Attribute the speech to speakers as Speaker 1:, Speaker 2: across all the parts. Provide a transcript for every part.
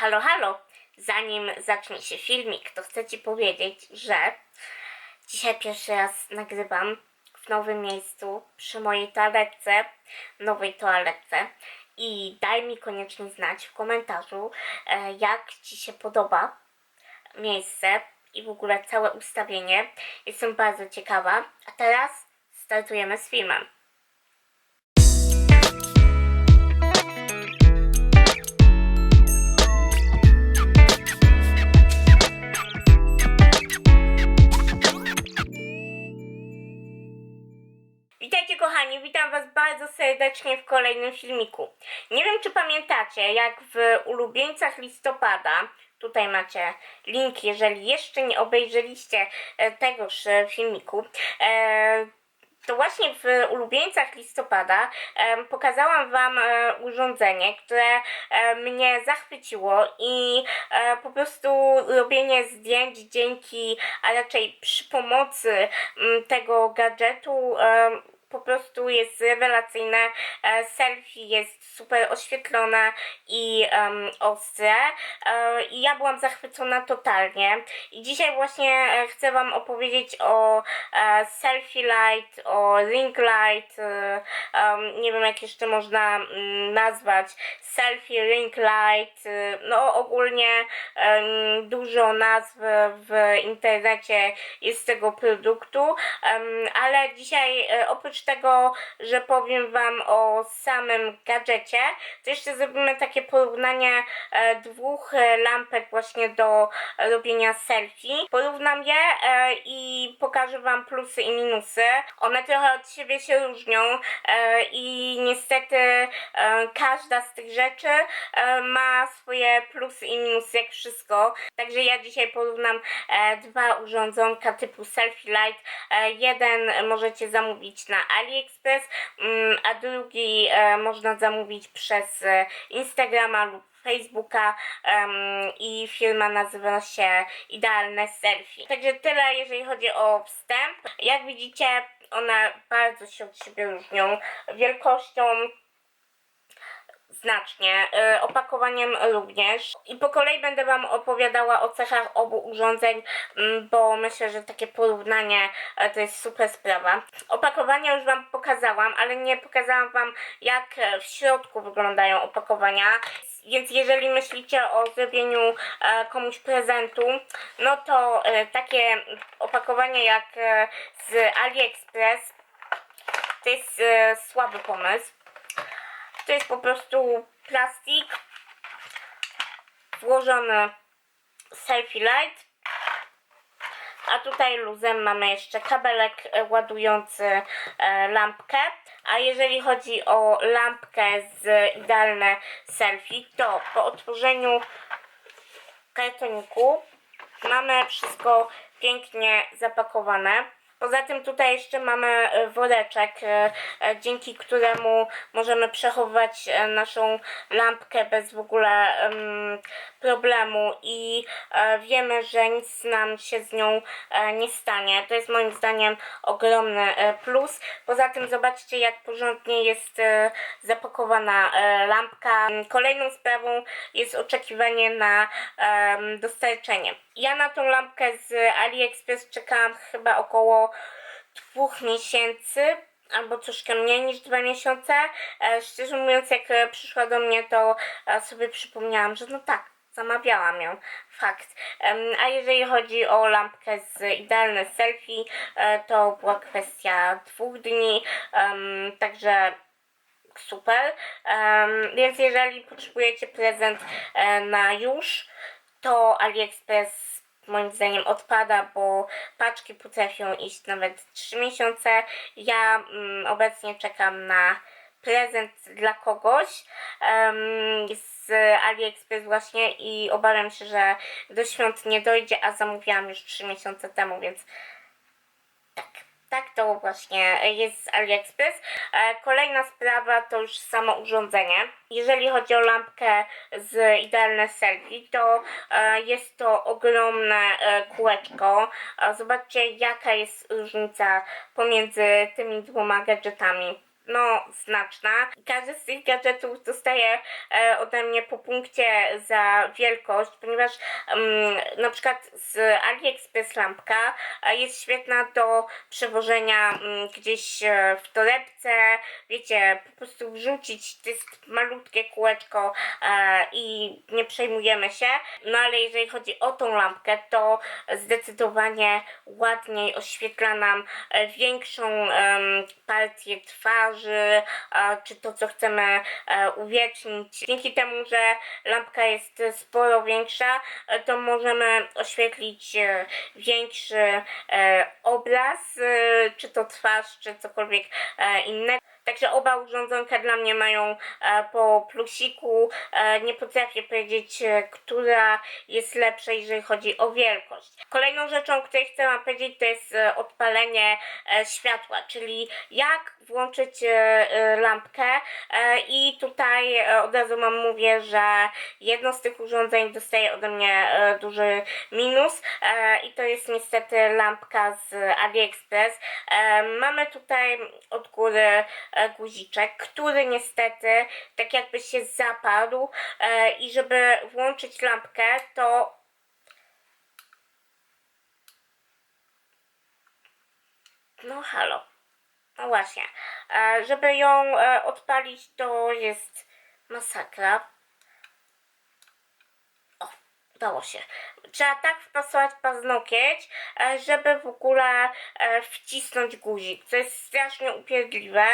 Speaker 1: Halo, halo! Zanim zacznie się filmik, to chcę Ci powiedzieć, że dzisiaj pierwszy raz nagrywam w nowym miejscu, przy mojej toaletce, nowej toaletce. I daj mi koniecznie znać w komentarzu, e, jak Ci się podoba miejsce i w ogóle całe ustawienie. Jestem bardzo ciekawa. A teraz startujemy z filmem. Kochani, witam was bardzo serdecznie w kolejnym filmiku. Nie wiem czy pamiętacie, jak w ulubieńcach listopada, tutaj macie link, jeżeli jeszcze nie obejrzeliście e, tegoż e, filmiku, e, to właśnie w ulubieńcach listopada pokazałam Wam urządzenie, które mnie zachwyciło i po prostu robienie zdjęć dzięki, a raczej przy pomocy tego gadżetu po prostu jest rewelacyjne. E, selfie jest super oświetlone i em, ostre. E, I ja byłam zachwycona totalnie. I dzisiaj właśnie e, chcę Wam opowiedzieć o selfie light, o ring light, em, nie wiem jak jeszcze można mm, nazwać, selfie ring light, no ogólnie dużo nazw w internecie jest tego produktu, ale dzisiaj e, oprócz tego, że powiem Wam o samym gadżecie, to jeszcze zrobimy takie porównanie e, dwóch e, lampek właśnie do robienia selfie. Porównam je e, i pokażę Wam plusy i minusy. One trochę od siebie się różnią e, i niestety e, każda z tych rzeczy e, ma swoje plusy i minusy, jak wszystko. Także ja dzisiaj porównam e, dwa urządzonka typu selfie light. E, jeden możecie zamówić na AliExpress, mm, a drugi e, można zamówić przez e, Instagrama lub Facebooka em, i firma nazywa się Idealne Selfie. Także tyle, jeżeli chodzi o wstęp. Jak widzicie, one bardzo się od siebie różnią wielkością znacznie, y, opakowaniem również. I po kolei będę Wam opowiadała o cechach obu urządzeń, mm, bo myślę, że takie porównanie e, to jest super sprawa. Opakowania już Wam pokazałam, ale nie pokazałam Wam jak e, w środku wyglądają opakowania. Więc jeżeli myślicie o zrobieniu e, komuś prezentu, no to takie opakowanie jak z AliExpress to jest słaby pomysł. To jest po prostu plastik włożony selfie light. A tutaj luzem mamy jeszcze kabelek ładujący e, lampkę. A jeżeli chodzi o lampkę z idealne selfie, to po otworzeniu kartoniku mamy wszystko pięknie zapakowane. Poza tym tutaj jeszcze mamy e, woreczek, e, e, dzięki któremu możemy przechowywać naszą lampkę bez w ogóle em, problemu i wiemy, że nic nam się z nią nie stanie. To jest moim zdaniem ogromny plus. Poza tym zobaczcie jak porządnie jest zapakowana lampka. Kolejną sprawą jest oczekiwanie na dostarczenie. Ja na tą lampkę z AliExpress czekałam chyba około dwóch miesięcy albo troszkę mniej niż dwa miesiące. E, szczerze mówiąc, jak e, przyszła do mnie, to e, sobie przypomniałam, że no tak, zamawiałam ją. Fakt. A jeżeli chodzi o lampkę z idealne selfie, to była kwestia dwóch dni. Także super. Więc jeżeli potrzebujecie prezent na już, to AliExpress moim zdaniem odpada, bo paczki potrafią iść nawet 3 miesiące. Ja mm, obecnie czekam na prezent dla kogoś em, z AliExpress właśnie i obawiam się, że do świąt nie dojdzie, a zamówiłam już 3 miesiące temu, więc tak. To właśnie jest z AliExpress. E, Kolejna sprawa to już samo urządzenie. Jeżeli chodzi o lampkę z idealne selfie, to e, jest to ogromne e, kółeczko. Zobaczcie jaka jest różnica pomiędzy tymi dwoma gadżetami. No, znaczna. Każdy z tych gadżetów dostaje e, ode mnie po punkcie za wielkość, ponieważ mm, na przykład z AliExpress lampka e, jest świetna do przewożenia mm, gdzieś e, w torebce, wiecie, po prostu wrzucić, to jest malutkie kółeczko e, i nie przejmujemy się. No ale jeżeli chodzi o tą lampkę, to zdecydowanie ładniej oświetla nam e, większą em, partię twarzy, czy to, co chcemy e, uwiecznić. Dzięki temu, że lampka jest sporo większa, e, to możemy oświetlić e, większy obraz, czy to twarz, czy cokolwiek innego. Także oba urządzonka dla mnie mają e, po plusiku. E, nie potrafię powiedzieć, e, która jest lepsza, jeżeli chodzi o wielkość. Kolejną rzeczą, o której chcę Wam powiedzieć, to jest odpalenie światła, czyli jak włączyć lampkę. I tutaj od razu Wam mówię, że jedno z tych urządzeń dostaje ode mnie duży minus i to jest niestety lampka z AliExpress. Mamy tutaj od góry guziczek, który niestety tak jakby się zapadł e, i żeby włączyć lampkę, to no halo. No właśnie. E, żeby ją e, odpalić, to jest masakra. O, udało się. Trzeba tak wpasować paznokieć, e, żeby w ogóle e, wcisnąć guzik, co jest strasznie upierdliwe.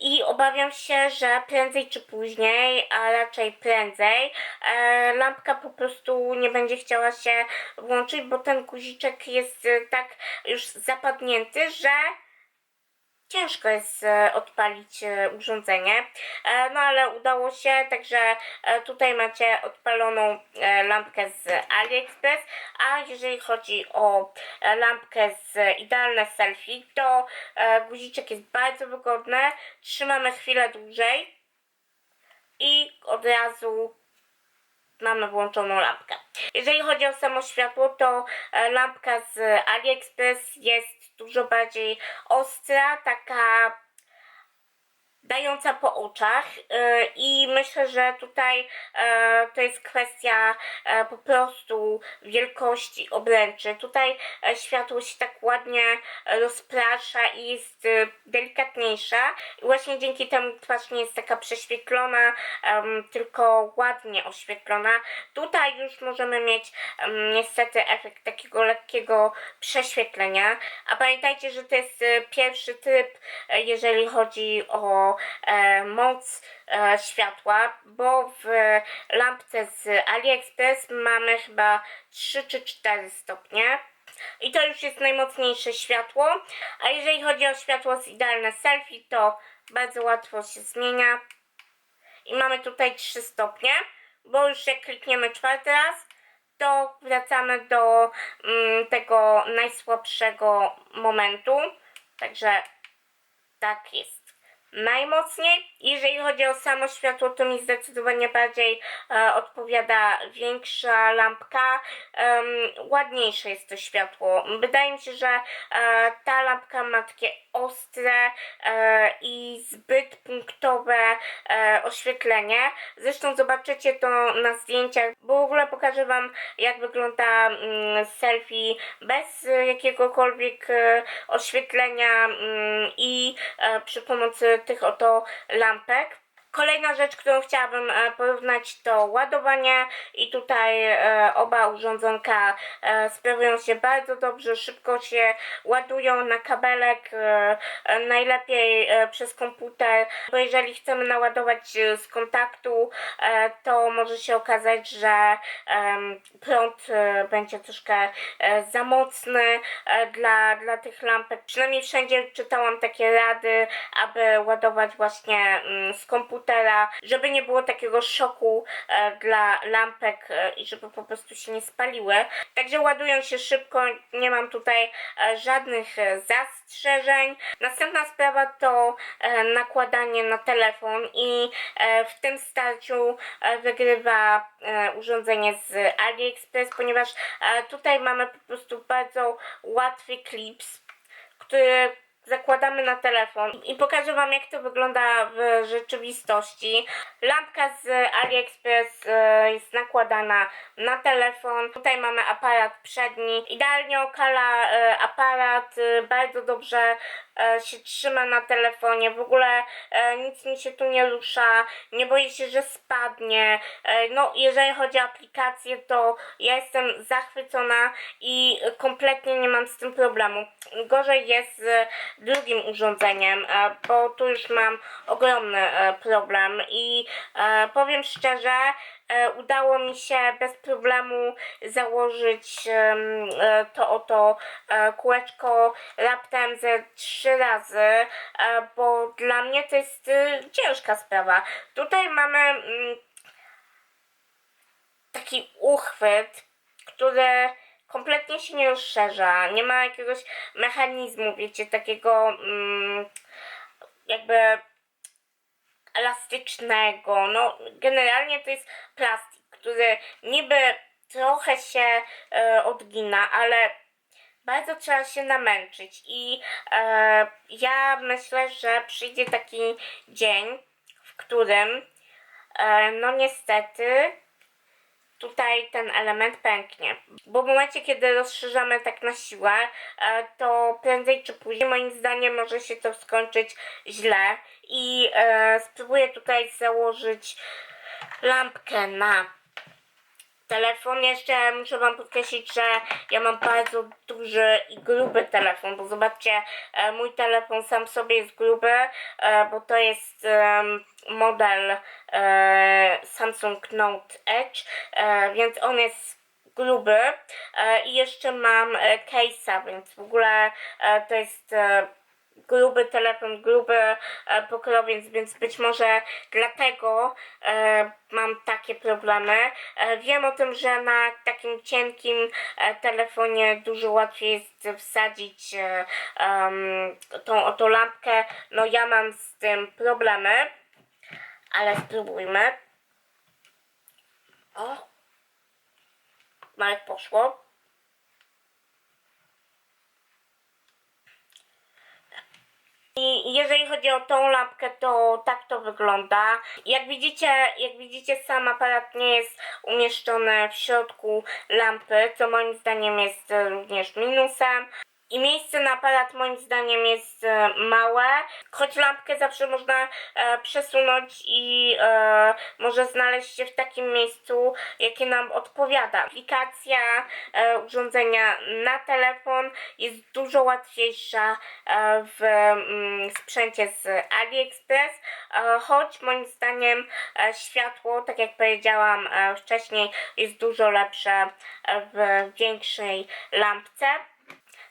Speaker 1: I obawiam się, że prędzej czy później, a raczej prędzej, e, lampka po prostu nie będzie chciała się włączyć, bo ten guziczek jest tak już zapadnięty, że ciężko jest e, odpalić e, urządzenie. E, no ale udało się, także tutaj macie odpaloną lampkę z AliExpress, a jeżeli chodzi o lampkę z idealne selfie, to guziczek jest bardzo wygodny, trzymamy chwilę dłużej i od razu mamy włączoną lampkę. Jeżeli chodzi o samo światło, to lampka z AliExpress jest dużo bardziej ostra, taka dająca po oczach e, i myślę, że tutaj e, to jest kwestia e, po prostu wielkości obręczy. Tutaj światło się tak ładnie rozprasza i jest delikatniejsza i właśnie dzięki temu twarz nie jest taka prześwietlona, tylko ładnie oświetlona. Tutaj już możemy mieć niestety efekt takiego lekkiego prześwietlenia, a pamiętajcie, że to jest pierwszy tryb, jeżeli chodzi o moc e, światła, bo w lampce z AliExpress mamy chyba 3 czy 4 stopnie. I to już jest najmocniejsze światło. A jeżeli chodzi o światło z idealne selfie, to bardzo łatwo się zmienia. I mamy tutaj 3 stopnie, bo już jak klikniemy czwarty raz, to wracamy do mm, tego najsłabszego momentu. Także tak jest najmocniej. Jeżeli chodzi o samo światło, to mi zdecydowanie bardziej e, odpowiada większa lampka. Em, ładniejsze jest to światło. Wydaje mi się, że e, ta lampka ma takie ostre e, i zbyt punktowe e, oświetlenie. Zresztą zobaczycie to na zdjęciach, bo w ogóle pokażę Wam, jak wygląda mm, selfie bez jakiegokolwiek e, oświetlenia mm, i e, przy pomocy tych oto lampek. Kolejna rzecz, którą chciałabym e, porównać to ładowanie i tutaj e, oba urządzonka e, sprawują się bardzo dobrze, szybko się ładują na kabelek, najlepiej przez komputer, bo jeżeli chcemy naładować z kontaktu, to może się okazać, że prąd będzie troszkę za mocny dla, dla tych lampek. Przynajmniej wszędzie czytałam takie rady, aby ładować właśnie mm, z komputera, żeby nie było takiego szoku e, dla lampek e, i żeby po prostu się nie spaliły. Także ładują się szybko, nie mam tutaj e, żadnych zastrzeżeń. Następna sprawa to nakładanie na telefon i w tym starciu wygrywa urządzenie z AliExpress, ponieważ tutaj mamy po prostu bardzo łatwy klips, który zakładamy na telefon i pokażę Wam jak to wygląda w rzeczywistości. Lampka z AliExpress e, jest nakładana na telefon. Tutaj mamy aparat przedni. Idealnie okala e, aparat, e, bardzo dobrze się trzyma na telefonie. W ogóle e, nic mi się tu nie rusza. Nie boję się, że spadnie. E, no, jeżeli chodzi o aplikację, to ja jestem zachwycona i kompletnie nie mam z tym problemu. Gorzej jest z drugim urządzeniem, e, bo tu już mam ogromny e, problem i e, powiem szczerze, e, udało mi się bez problemu założyć e, to oto e, kółeczko raptem ze trzy razy, e, bo dla mnie to jest e, ciężka sprawa. Tutaj mamy mm, taki uchwyt, który kompletnie się nie rozszerza, nie ma jakiegoś mechanizmu, wiecie, takiego mm, jakby elastycznego. No, generalnie to jest plastik, który niby trochę się e, odgina, ale bardzo trzeba się namęczyć i e, ja myślę, że przyjdzie taki dzień, w którym e, no niestety tutaj ten element pęknie. Bo w momencie, kiedy rozszerzamy tak na siłę, e, to prędzej czy później, moim zdaniem, może się to skończyć źle. I e, spróbuję tutaj założyć lampkę na telefon. Jeszcze muszę Wam podkreślić, że ja mam bardzo duży i gruby telefon, bo zobaczcie, e, mój telefon sam sobie jest gruby, e, bo to jest model e, Samsung Note Edge, więc on jest gruby i jeszcze mam case'a, więc w ogóle to jest gruby telefon, gruby e, pokrowiec, więc być może dlatego e, mam takie problemy. E, wiem o tym, że na takim cienkim e, telefonie dużo łatwiej jest wsadzić tą oto lampkę. No ja mam z tym problemy, ale spróbujmy. O! Jak poszło. I jeżeli chodzi o tą lampkę, to tak to wygląda. Jak widzicie, jak widzicie, sam aparat nie jest umieszczony w środku lampy, co moim zdaniem jest e, również minusem. I miejsce na aparat moim zdaniem jest e, małe, choć lampkę zawsze można e, przesunąć i e, może znaleźć się w takim miejscu, jakie nam odpowiada. Aplikacja urządzenia na telefon jest dużo łatwiejsza w mm, sprzęcie z AliExpress, choć moim zdaniem światło, tak jak powiedziałam wcześniej, jest dużo lepsze w większej lampce.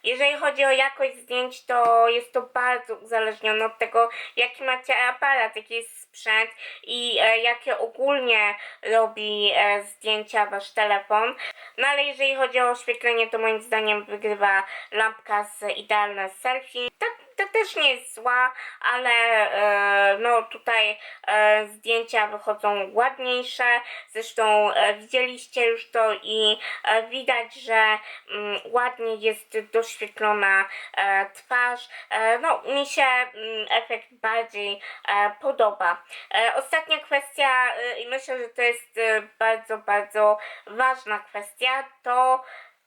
Speaker 1: Jeżeli chodzi o jakość zdjęć, to jest to bardzo uzależnione od tego, jaki macie aparat, jaki jest sprzęt i e, jakie ogólnie robi e, zdjęcia wasz telefon. No ale jeżeli chodzi o oświetlenie, to moim zdaniem wygrywa lampka z idealne selfie. To, to też nie jest zła, ale e, no tutaj e, zdjęcia wychodzą ładniejsze. Zresztą e, widzieliście już to i e, widać, że mm, ładnie jest doświetlona e, twarz. E, no mi się mm, efekt bardziej e, podoba. E, ostatnia kwestia e, i myślę, że to jest e, bardzo, bardzo ważna kwestia, to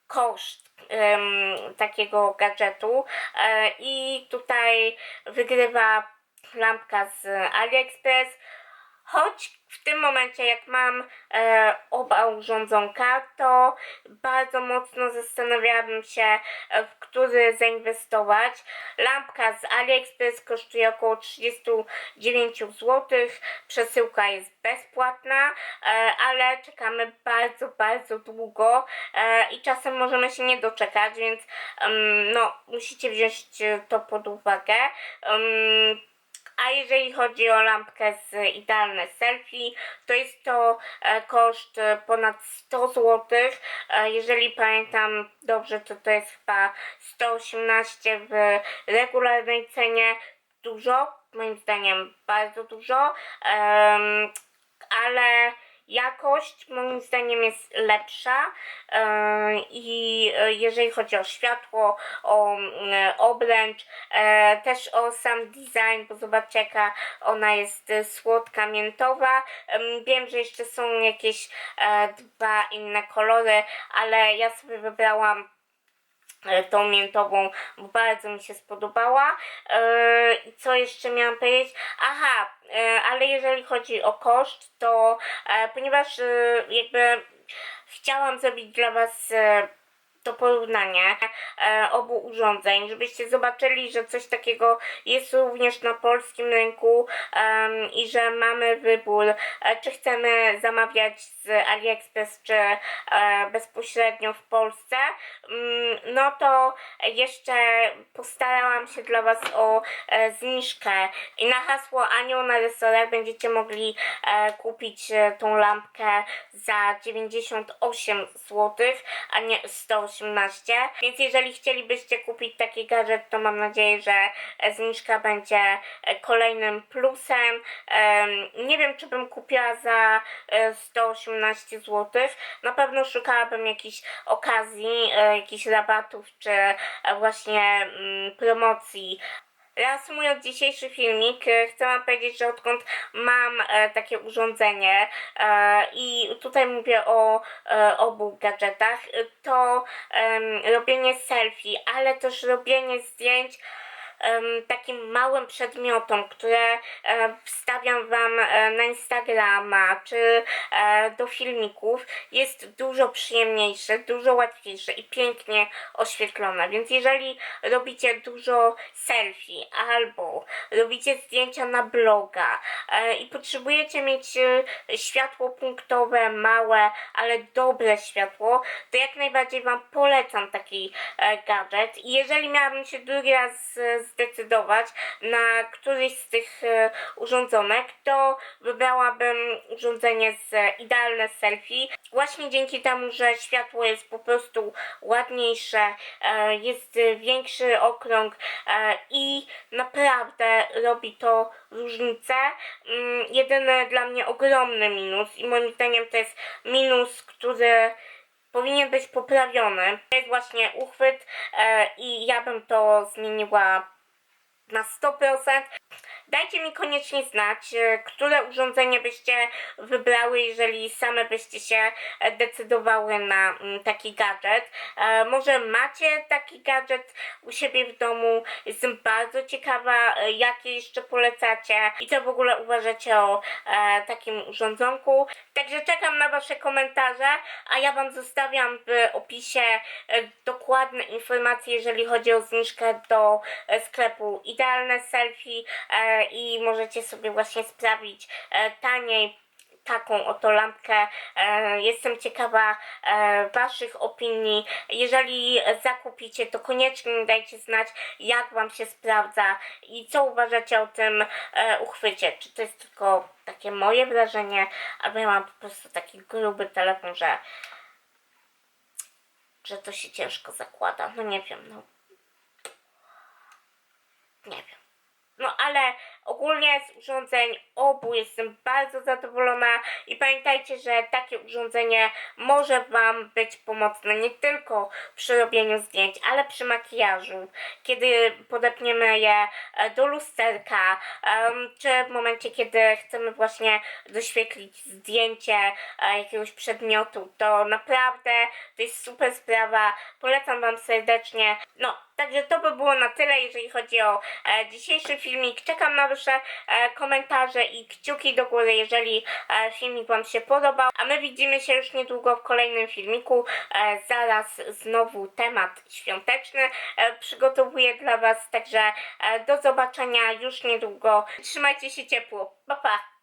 Speaker 1: koszt em, takiego gadżetu. E, i tutaj wygrywa lampka z AliExpress choć w tym momencie jak mam e, oba urządzonka to bardzo mocno zastanawiałabym się e, w który zainwestować lampka z AliExpress kosztuje około 39 zł przesyłka jest bezpłatna e, ale czekamy bardzo, bardzo długo e, i czasem możemy się nie doczekać, więc em, no, musicie wziąć to pod uwagę. Em, a jeżeli chodzi o lampkę z idealne selfie, to jest to e, koszt e, ponad 100 zł. E, jeżeli pamiętam dobrze, to to jest chyba 118 w regularnej cenie. Dużo, moim zdaniem bardzo dużo, ale jakość moim zdaniem jest lepsza e, i e, jeżeli chodzi o światło, o mm, obręcz, e, też o sam design, bo zobaczcie jaka ona jest słodka, miętowa. Em, Wiem, że jeszcze są jakieś dwa inne kolory, ale ja sobie wybrałam tą miętową, bo bardzo mi się spodobała. E, I co jeszcze miałam powiedzieć? Aha, e, ale jeżeli chodzi o koszt, to e, ponieważ e, jakby chciałam zrobić dla Was e, to porównanie e, obu urządzeń, żebyście zobaczyli, że coś takiego jest również na polskim rynku i że mamy wybór, e, czy chcemy zamawiać z AliExpress czy e, bezpośrednio w Polsce, mm, no to jeszcze postarałam się dla Was o e, zniżkę. I na hasło Anioł na resorach będziecie mogli e, kupić tą lampkę za 98 zł, a nie 118, więc jeżeli chcielibyście kupić taki gadżet, to mam nadzieję, że zniżka będzie kolejnym plusem. Nie wiem, czy bym kupiła za 118 18 zł. Na pewno szukałabym jakichś okazji, e, jakichś rabatów czy e, właśnie mm, promocji Reasumując dzisiejszy filmik, e, chcę powiedzieć, że odkąd mam e, takie urządzenie e, i tutaj mówię o e, obu gadżetach, to e, robienie selfie, ale też robienie zdjęć takim małym przedmiotom, które e, wstawiam Wam e, na Instagrama czy e, do filmików, jest dużo przyjemniejsze, dużo łatwiejsze i pięknie oświetlone. Więc jeżeli robicie dużo selfie albo robicie zdjęcia na bloga i potrzebujecie mieć światło punktowe, małe, ale dobre światło, to jak najbardziej Wam polecam taki gadżet. I jeżeli miałabym się drugi raz e, zdecydować na któryś z tych e, urządzonek, to wybrałabym urządzenie z e, idealne selfie. Właśnie dzięki temu, że światło jest po prostu ładniejsze, e, jest większy okrąg i naprawdę robi to różnicę. Mm, Jedyny dla mnie ogromny minus i moim zdaniem to jest minus, który powinien być poprawiony. To jest właśnie uchwyt i ja bym to zmieniła na 100%. Dajcie mi koniecznie znać, e, które urządzenie byście wybrały, jeżeli same byście się e, decydowały na mm, taki gadżet. E, może macie taki gadżet u siebie w domu. Jestem bardzo ciekawa, jakie jeszcze polecacie i co w ogóle uważacie o takim urządzonku. Także czekam na Wasze komentarze, a ja Wam zostawiam w opisie dokładne informacje, jeżeli chodzi o zniżkę do sklepu Idealne Selfie i możecie sobie właśnie sprawić e, taniej taką oto lampkę. E, jestem ciekawa e, Waszych opinii. Jeżeli zakupicie, to koniecznie dajcie znać, jak Wam się sprawdza i co uważacie o tym uchwycie. Czy to jest tylko takie moje wrażenie, albo ja mam po prostu taki gruby telefon, że że to się ciężko zakłada. No nie wiem, no. Nie wiem. No ale ogólnie z urządzeń obu jestem bardzo zadowolona i pamiętajcie, że takie urządzenie może Wam być pomocne nie tylko przy robieniu zdjęć, ale przy makijażu, kiedy podepniemy je e, do lusterka, czy w momencie, kiedy chcemy właśnie doświetlić zdjęcie e, jakiegoś przedmiotu, to naprawdę to jest super sprawa, polecam Wam serdecznie. No, Także to by było na tyle, jeżeli chodzi o e, dzisiejszy filmik. Czekam na Wasze e, komentarze i kciuki do góry, jeżeli e, filmik Wam się podobał. A my widzimy się już niedługo w kolejnym filmiku. E, zaraz znowu temat świąteczny e, przygotowuję dla Was. Także e, do zobaczenia już niedługo. Trzymajcie się ciepło. Pa, pa!